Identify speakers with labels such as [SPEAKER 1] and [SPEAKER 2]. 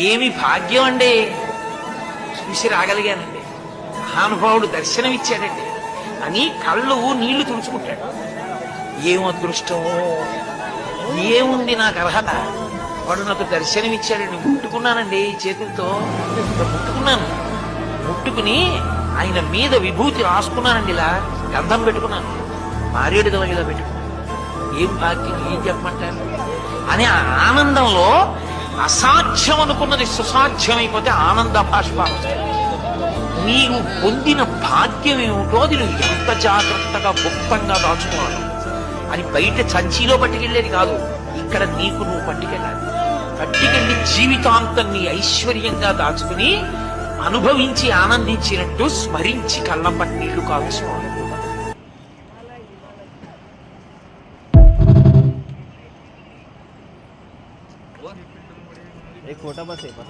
[SPEAKER 1] ఏమి భాగ్యం అండి? చూసి రాగలిగానండి. మహానుభావుడు దర్శనమిచ్చాడండి. అని కళ్ళు నీళ్ళు తుడుచుకుంటాడు. ఏం అదృష్టమో ఏముంది నాకు అర్హత? వాడు నాకు దర్శనమిచ్చాడండి ముట్టుకున్నానండి చేతులతో. ముట్టుకున్నాను. ముట్టుకుని ఆయన మీద విభూతి రాసుకున్నానండి ఇలా. గంధం పెట్టుకున్నాను. మారేడు ఇలా పెట్టుకున్నాను. ఏం భాగ్యం? ఏం చెప్పమంటారు? అని ఆనందంలో అసాధ్యం అనుకున్నది సుసాధ్యమైపోతే ఆనంద భాష్పాలు నీవు పొందిన భాగ్యం ఏమిటో అది నువ్వు ఎంత జాగ్రత్తగా గుప్తంగా దాచుకోవాలి? అని బయట చంచీలో పట్టుకెళ్ళేది కాదు ఇక్కడ నీకు నువ్వు పట్టుకెళ్ళాలి. పట్టుకెళ్ళి జీవితాంతం నీ ఐశ్వర్యంగా దాచుకుని అనుభవించి ఆనందించినట్టు స్మరించి కళ్ళపట్టి నీళ్ళు కాల్చుకోవాలి
[SPEAKER 2] एक छोटा बस है बस